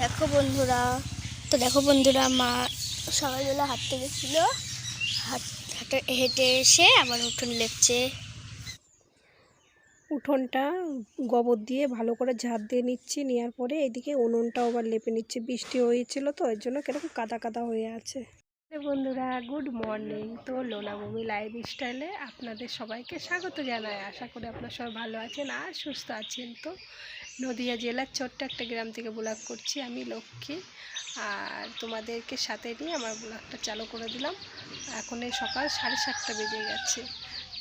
দেখো বন্ধুরা তো দেখো বন্ধুরা মা সকালবেলা হাঁটতে গেছিল। হাট হাঁটে হেঁটে এসে আবার উঠোন লেপছে। উঠোনটা গোবর দিয়ে ভালো করে ঝাড় দিয়ে নিচ্ছি নেওয়ার পরে এদিকে উনুনটাও আবার লেপে নিচ্ছি। বৃষ্টি হয়েছিল তো এর জন্য কীরকম কাদা কাদা হয়ে আছে। বন্ধুরা গুড মর্নিং। তো লোনাভূমি লাইফ স্টাইলে আপনাদের সবাইকে স্বাগত জানাই। আশা করি আপনারা সবাই ভালো আছেন আর সুস্থ আছেন। তো নদিয়া জেলার ছোট্ট একটা গ্রাম থেকে ব্লগ করছি আমি লক্ষ্মী। আর তোমাদেরকে সাথে নিয়ে আমার ব্লগটা চালু করে দিলাম। এখন এই সকাল সাড়ে সাতটা বেজে গেছে।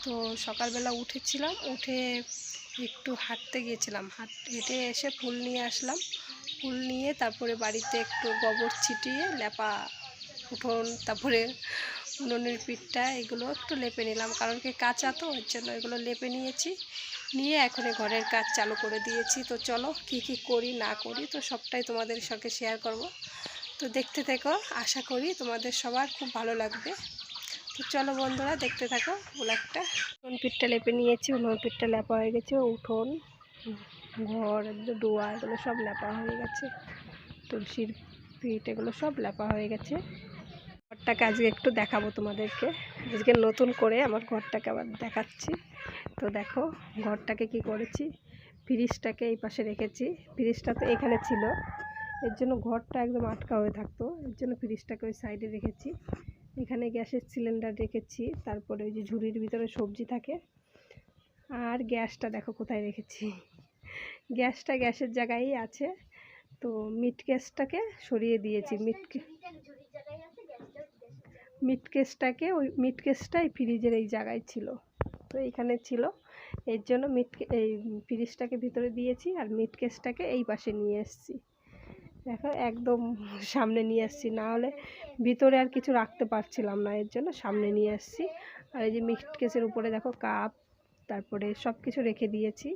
তো সকালবেলা উঠেছিলাম, উঠে একটু হাঁটতে গিয়েছিলাম। হাঁট, হেঁটে এসে ফুল নিয়ে আসলাম। ফুল নিয়ে তারপরে বাড়িতে একটু গোবর ছিটিয়ে লেপা, উঠোন, তারপরে উনুনের পিঠটা এগুলো একটু লেপে নিলাম। কারণ কি কাঁচা তো, এর জন্য এগুলো লেপে নিয়েছি। নিয়ে এখন ঘরের কাজ চালু করে দিয়েছি। তো চলো কি কি করি, না করি, তো সবটাই তোমাদের সঙ্গে শেয়ার করব। তো দেখতে থেকো, আশা করি তোমাদের সবার খুব ভালো লাগবে। তো চলো বন্ধুরা, দেখতে থাকো ব্লগটা। উনুন পিঠটা লেপে নিয়েছি, উনুন পিঠটা লেপা হয়ে গেছে, উঠোন, ঘর ডোয়া এগুলো সব লেপা হয়ে গেছে। তুলসীর পিঠ, এগুলো সব লেপা হয়ে গেছে। ঘরটাকে আজকে একটু দেখাবো তোমাদেরকে। আজকে নতুন করে আমার ঘরটাকে আবার দেখাচ্ছি। তো দেখো, ঘরটাকে কি করেছি? ফ্রিজটাকে এই পাশে রেখেছি। ফ্রিজটা তো এখানে ছিল। এর জন্য ঘরটা একদম আটকা হয়ে থাকতো। এর জন্য ফ্রিজটাকে ওই সাইডে রেখেছি। এখানে গ্যাসের সিলিন্ডার রেখেছি। তারপরে ওই যে ঝুড়ির ভিতরে সবজি থাকে। আর গ্যাসটা দেখো কোথায় রেখেছি? গ্যাসটা গ্যাসের জায়গায়ই আছে। তো মিট গ্যাসটাকে সরিয়ে দিয়েছি। মিট মিট কেসটাকে ওই মিট কেসটা এই ফ্রিজের এই জায়গায় ছিল। তো এইখানে ছিল। এর জন্য মিট এই ফ্রিজটাকে ভিতরে দিয়েছি আর মিট কেসটাকে এই পাশে নিয়ে এসেছি। দেখো, একদম সামনে নিয়ে এসেছি। না হলে ভিতরে আর কিছু রাখতে পারছিলাম না। এর জন্য সামনে নিয়ে এসেছি। আর এই যে মিট কেসের উপরে দেখো কাপ, তারপরে সব কিছু রেখে দিয়েছি।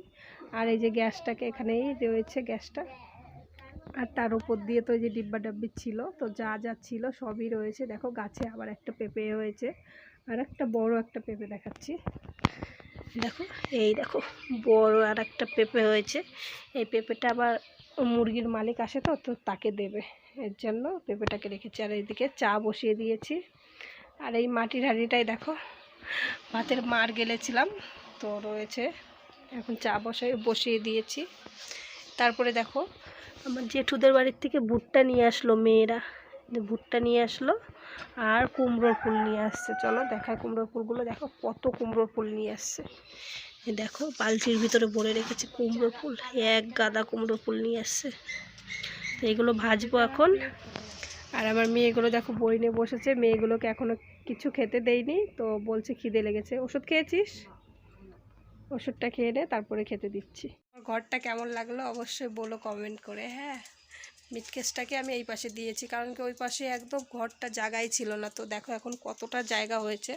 আর এই যে গ্যাসটাকে এখানেই রয়েছে, গ্যাসটা। আর তার উপর দিয়ে তো যে ডিব্বা ডাব্বি ছিল, তো যা যা ছিল সবই রয়েছে। দেখো গাছে আবার একটা পেঁপে হয়েছে, আর একটা বড় একটা পেঁপে দেখাচ্ছি। দেখো, এই দেখো, বড় আর একটা পেঁপে হয়েছে। এই পেঁপেটা আবার মুরগির মালিক আসে তো তো তাকে দেবে। এর জন্য পেঁপেটাকে রেখেছি। আর এইদিকে চা বসিয়ে দিয়েছি। আর এই মাটির হাঁড়িটাই দেখো, ভাতের মার গেলেছিলাম, তো রয়েছে। এখন চা বসাই, বসিয়ে দিয়েছি। তারপরে দেখো আমার জেঠুদের বাড়ির থেকে ভুট্টা নিয়ে আসলো মেয়েরা। ভুট্টা নিয়ে আসলো আর কুমড়োর ফুল নিয়ে আসছে। চলো দেখায় কুমড়োর ফুলগুলো। দেখো কত কুমড়োর ফুল নিয়ে আসছে। দেখো বালতির ভিতরে ভরে রেখেছে কুমড়োর ফুল। এক গাদা কুমড়োর ফুল নিয়ে আসছে। তো এগুলো ভাজবো এখন। আর আমার মেয়েগুলো দেখো বই নিয়ে বসেছে। মেয়েগুলোকে এখনও কিছু খেতে দেয়নি তো বলছে খিদে লেগেছে। ওষুধ খেয়েছিস? ওষুধটা খেয়ে নে, তারপরে খেতে দিচ্ছি। ঘরটা কেমন লাগল অবশ্যই বলো কমেন্ট করে হ্যাঁ? মিটকেসটাকে আমি এই পাশে দিয়েছি, কারণ কি ওই পাশে একদম ঘরটা জায়গাই ছিল না। তো দেখো এখন কতটা জায়গা হয়েছে।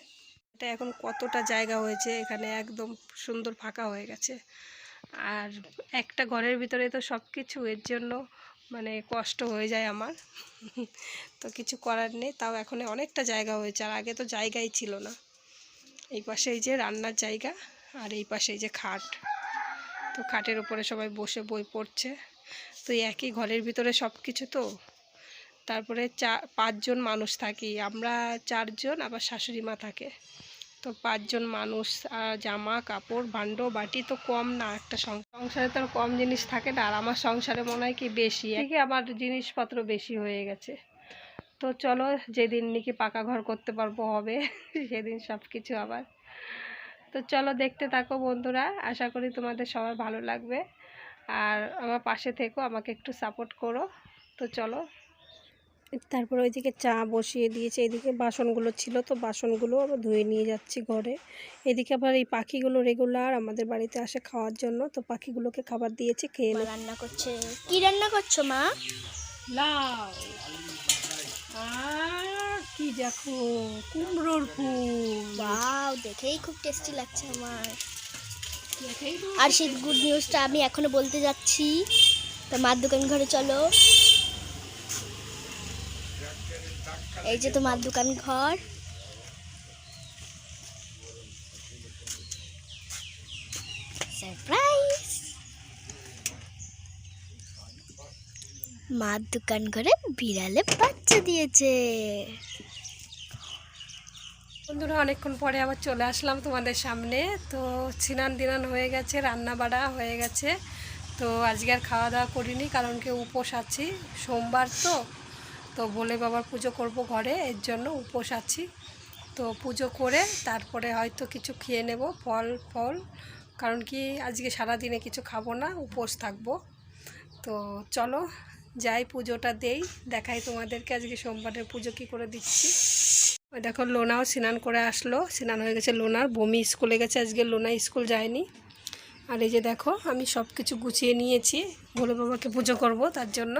এটা এখন কতটা জায়গা হয়েছে, এখানে একদম সুন্দর ফাঁকা হয়ে গেছে। আর একটা ঘরের ভিতরে তো সব কিছু এর জন্য মানে কষ্ট হয়ে যায় আমার। তো কিছু করার নেই, তাও এখন অনেকটা জায়গা হয়েছে, আর আগে তো জায়গাই ছিল না। এই পাশে এই যে রান্নার জায়গা আর এই পাশে এই যে খাট, তো খাটের উপরে সবাই বসে বই পড়ছে। তো একই ঘরের ভিতরে সব কিছু তো? তারপরে চা, পাঁচজন মানুষ থাকি, আমরা চারজন, আবার শাশুড়ি মা থাকে। তো পাঁচজন মানুষ আর জামা, কাপড় ভাণ্ড বাটি তো কম না একটা সংসারে তো কম জিনিস থাকে না। আর আমার সংসারে মনে হয় কি বেশি, একে আমার জিনিসপত্র বেশি হয়ে গেছে। তো চলো, যেদিন নাকি পাকা ঘর করতে পারব হবে, সেদিন সব কিছু আবার। তো চলো দেখতে থাকো বন্ধুরা। আশা করি তোমাদের সবার ভালো লাগবে। আর আমার পাশে থেকো আমাকে একটু সাপোর্ট করো। তো চলো। তারপর ওইদিকে চা বসিয়ে দিয়েছে। এদিকে বাসনগুলো ছিল তো বাসনগুলো আবার ধুয়ে নিয়ে যাচ্ছি ঘরে। এদিকে আবার এই পাখিগুলো রেগুলার আমাদের বাড়িতে আসে খাওয়ার জন্য। তো পাখিগুলোকে খাবার দিয়েছি খেয়ে রান্না করছে। কি রান্না করছ মা? লাউ। আর কি দেখো? কুমড়োর ফুল। বাও দেখেই খুব টেস্টি লাগছে আমার। আর সেই গুড নিউজটা আমি এখনও বলতে যাচ্ছি। তো মার দোকান ঘরে চলো। এই যে তোমার দোকান ঘর। সারপ্রাইজ মার দোকান ঘরে বিড়ালে বাচ্চা দিয়েছে। বন্ধুরা, অনেকক্ষণ পরে আবার চলে আসলাম তোমাদের সামনে। তো স্নান দিনান হয়ে গেছে, রান্না বাড়া হয়ে গেছে। তো আজকে আর খাওয়া দাওয়া করিনি, কারণ কি উপোস আছি। সোমবার তো তো বলে বাবার পুজো করব ঘরে, এর জন্য উপোস আছি। তো পুজো করে তারপরে হয়তো কিছু খেয়ে নেব, ফল ফল। কারণ কি, আজকে সারা দিনে কিছু খাব না, উপোস থাকব। তো চলো যাই পুজোটা দেই, দেখাই তোমাদেরকে আজকে সোমবারের পুজো কি করে দিচ্ছি। ওই দেখো লোনাও স্নান করে আসলো, স্নান হয়ে গেছে লোনার, বমি স্কুলে গেছে, আজকে লোনা স্কুল যায়নি। আর এই যে দেখো, আমি সব কিছু গুছিয়ে নিয়েছি, ভোলে বাবাকে পুজো করব তার জন্য।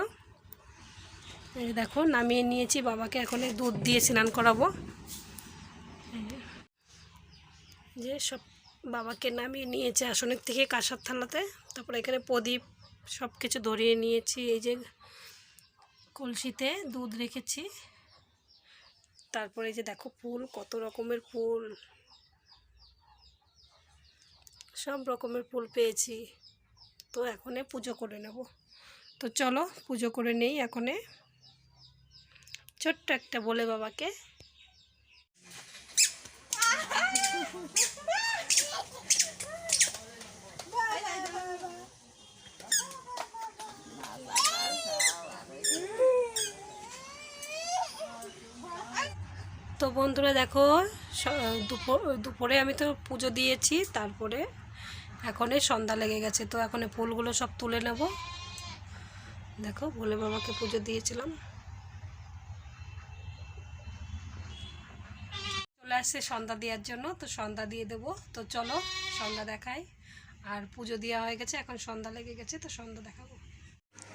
এই দেখো, নামিয়ে নিয়েছি, বাবাকে এখন দুধ দিয়ে স্নান করাবো। যে সব বাবাকে নামিয়ে নিয়েছে আসনের থেকে কাঁসার থালাতে, তারপরে এখানে প্রদীপ সব কিছু ধরিয়ে নিয়েছি, এই যে কলসিতে দুধ রেখেছি। তারপরে যে দেখো ফুল, কত রকমের ফুল। সব রকমের ফুল পেয়েছি। তো এখনে পুজো করে নেব। তো চলো পুজো করে নেই এখনে। ছোট্ট একটা বলে বাবাকে। তো বন্ধুরা দেখো দুপুর দুপুরে আমি তো পুজো দিয়েছি, তারপরে এখন সন্ধ্যা লেগে গেছে, তো এখন ফুলগুলো সব তুলে নেব। দেখো, ভোলে বাবাকে পুজো দিয়েছিলাম। চলে আসছে সন্ধ্যা দেওয়ার জন্য, তো সন্ধ্যা দিয়ে দেবো। তো চলো, সন্ধ্যা দেখাই। আর পুজো দেওয়া হয়ে গেছে, এখন সন্ধ্যা লেগে গেছে, তো সন্ধ্যা দেখাবো।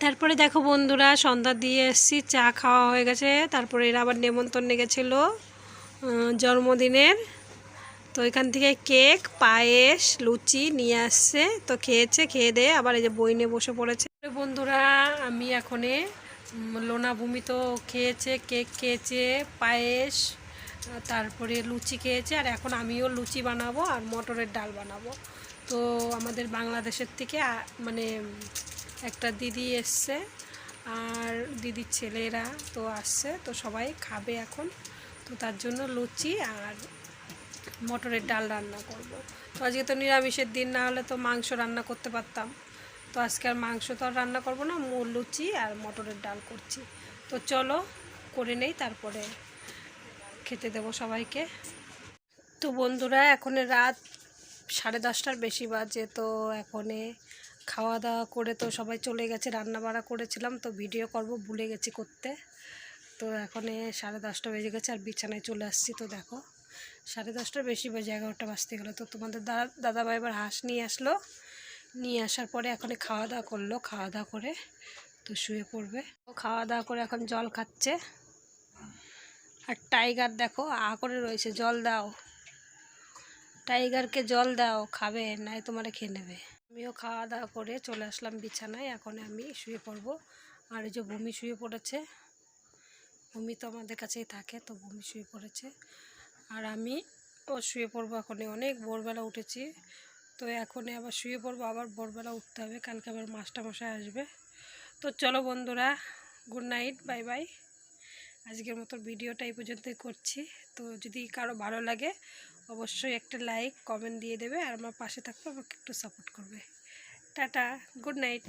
তারপরে দেখো বন্ধুরা, সন্ধ্যা দিয়ে এসেছি, চা খাওয়া হয়ে গেছে, তারপরে এরা আবার নেমন্তন্নে গেছিল। জন্মদিনের। তো এখান থেকে কেক পায়েস লুচি নিয়ে আসছে। তো খেয়েছে খেয়ে দিয়ে আবার এই যে বই নিয়ে বসে পড়েছে। বন্ধুরা আমি এখনে উম, লোনা ভূমি তো খেয়েছে কেক খেয়েছে পায়েস তারপরে লুচি খেয়েছে। আর এখন আমিও লুচি বানাবো আর মটরের ডাল বানাবো। তো আমাদের বাংলাদেশের থেকে মানে একটা দিদি এসছে। আর দিদির ছেলেরা তো আসছে। তো সবাই খাবে এখন। তো তার জন্য লুচি আর মটরের ডাল রান্না করব। তো আজকে তো নিরামিষের দিন, না হলে তো মাংস রান্না করতে পারতাম। তো আজকে আর মাংস তো আর রান্না করব না লুচি আর মটরের ডাল করছি। তো চলো, করে নেই, তারপরে খেতে দেবো সবাইকে। তো বন্ধুরা, এখন রাত সাড়ে দশটার বেশি বাজে, তো এখনে খাওয়া দাওয়া করে তো সবাই চলে গেছে রান্না বাড়া করেছিলাম, তো ভিডিও করব, ভুলে গেছি করতে। তো এখন সাড়ে দশটা বেজে গেছে আর বিছানায় চলে আসছি, তো দেখো। সাড়ে দশটার বেশি বেজে, এগারোটা বাজতে গেলো। তো তোমাদের দাদা দাদাভাই এবার হাঁস নিয়ে আসলো। নিয়ে আসার পরে এখন খাওয়া দাওয়া করল, খাওয়া দাওয়া করে তো শুয়ে পড়বে। খাওয়া দাওয়া করে এখন জল খাচ্ছে। আর টাইগার দেখো, আ করে রয়েছে, জল দাও। টাইগারকে জল দাও, খাবে, নাই তোমারে খেয়ে নেবে। আমিও খাওয়া দাওয়া করে চলে আসলাম বিছানায়, এখন আমি শুয়ে পড়ব। আর এই যে ভূমি শুয়ে পড়েছে ভূমি তো আমাদের কাছেই থাকে, তো ভূমি শুয়ে পড়েছে। আর আমি ও শুয়ে পড়ব এখনই, অনেক ভোরবেলা উঠেছি। তো এখনই আবার শুয়ে পড়ব, আবার ভোরবেলা উঠতে হবে, কালকে আবার মাস্টারমশাই আসবে। তো চলো বন্ধুরা গুড নাইট বাই বাই আজকের মতো ভিডিওটা এই পর্যন্তই করছি। তো যদি কারও ভালো লাগে, অবশ্যই একটা লাইক কমেন্ট দিয়ে দেবে, আর আমার পাশে থাকবে, আমাকে একটু সাপোর্ট করবে। Tata good night